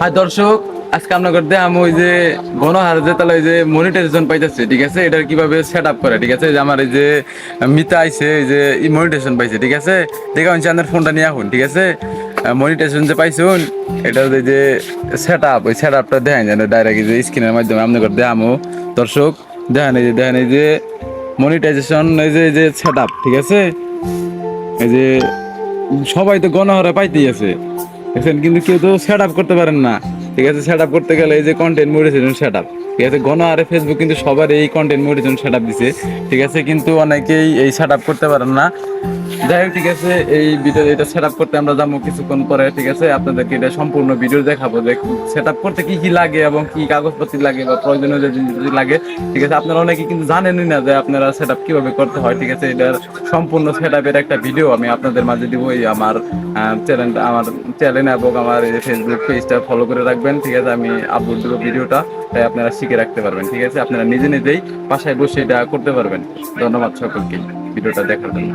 High দর্শক, আজকে আপনাদের আমি ওই যে গণহার যে তাহলে ওই যে মনিটাইজেশন পাইতেছে, ঠিক আছে? এটা কীভাবে সেট আপ করে, ঠিক আছে? যে আমার এই যে মিতা আইছে, এই যে ই মনিটাইজেশন পাইছে, ঠিক আছে? দেখা হচ্ছে আপনার ফোনটা নিয়ে আসুন ঠিক আছে? মনিটাইজেশন যে পাইছুন এটা ওই যে সেট আপ ওই সেট আপটা দেখেন যেন ডাইরেক্ট যে স্ক্রিনের মাধ্যমে আপনাদের দেখামো দর্শক, দেখেন এই যে, দেখেন এই যে মনিটাইজেশন এই যে যে সেট আপ ঠিক আছে? এই যে সবাই তো গণহারে পাইতেই আছে। দেখছেন, কিন্তু কেউ তো সেট আপ করতে পারেন না। ঠিক আছে সেট আপ করতে গেলে এই যে কন্টেন্ট মডিটেশন সেট আপ ঠিক আছে, গণ আরে ফেসবুক কিন্তু সবার এই কন্টেন্ট মডিটেশন সেট আপ দিছে। ঠিক আছে, কিন্তু অনেকেই এই সেট আপ করতে পারেন না। যাই হোক, ঠিক আছে, এই ভিডিও এটা সেট আপ করতে আমরা যাব কিছুক্ষণ পরে, ঠিক আছে? আপনাদেরকে এটা সম্পূর্ণ ভিডিও দেখাবো যে সেট আপ করতে কি কি লাগে এবং কি কাগজপত্র লাগে বা প্রয়োজনীয় যে জিনিস লাগে, ঠিক আছে? আপনারা অনেকে কিন্তু জানেনই না যে আপনারা সেট আপ কীভাবে করতে হয়, ঠিক আছে? এটার সম্পূর্ণ সেট আপের একটা ভিডিও আমি আপনাদের মাঝে দিব। এই আমার চ্যানেল আমার চ্যানেল এবং আমার এই ফেসবুক পেজটা ফলো করে রাখবেন, ঠিক আছে? আমি আপলোড দেবো ভিডিওটা তাই আপনারা শিখে রাখতে পারবেন, ঠিক আছে? আপনারা নিজে নিজেই বাসায় বসে এটা করতে পারবেন। ধন্যবাদ সকলকে ভিডিওটা দেখার জন্য।